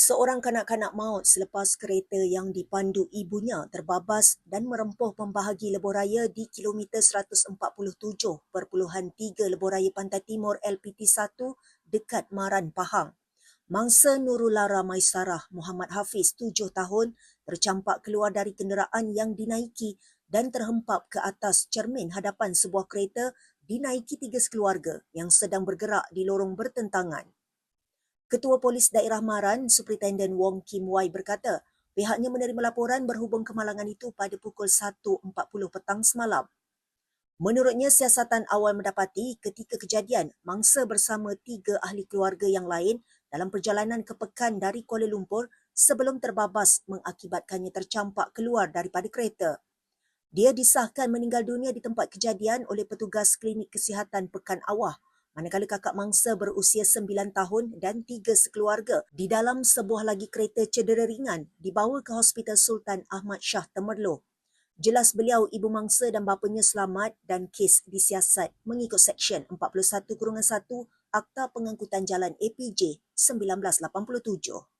Seorang kanak-kanak maut selepas kereta yang dipandu ibunya terbabas dan merempuh pembahagi lebuh raya di kilometer 147.3 lebuh raya Pantai Timur LPT1 dekat Maran, Pahang. Mangsa Nurul Lara Maisarah Muhammad Hafiz, 7 tahun, tercampak keluar dari kenderaan yang dinaiki dan terhempap ke atas cermin hadapan sebuah kereta dinaiki tiga sekeluarga yang sedang bergerak di lorong bertentangan. Ketua Polis Daerah Maran, Superintendent Wong Kim Wai berkata, pihaknya menerima laporan berhubung kemalangan itu pada pukul 1.40 petang semalam. Menurutnya, siasatan awal mendapati ketika kejadian, mangsa bersama tiga ahli keluarga yang lain dalam perjalanan ke Pekan dari Kuala Lumpur sebelum terbabas mengakibatkannya tercampak keluar daripada kereta. Dia disahkan meninggal dunia di tempat kejadian oleh petugas klinik kesihatan Pekan Awah manakala kakak mangsa berusia 9 tahun dan tiga sekeluarga di dalam sebuah lagi kereta cedera ringan dibawa ke Hospital Sultan Ahmad Shah Temerloh. Jelas beliau ibu mangsa dan bapanya selamat dan kes disiasat mengikut Seksyen 41-1 Akta Pengangkutan Jalan APJ 1987.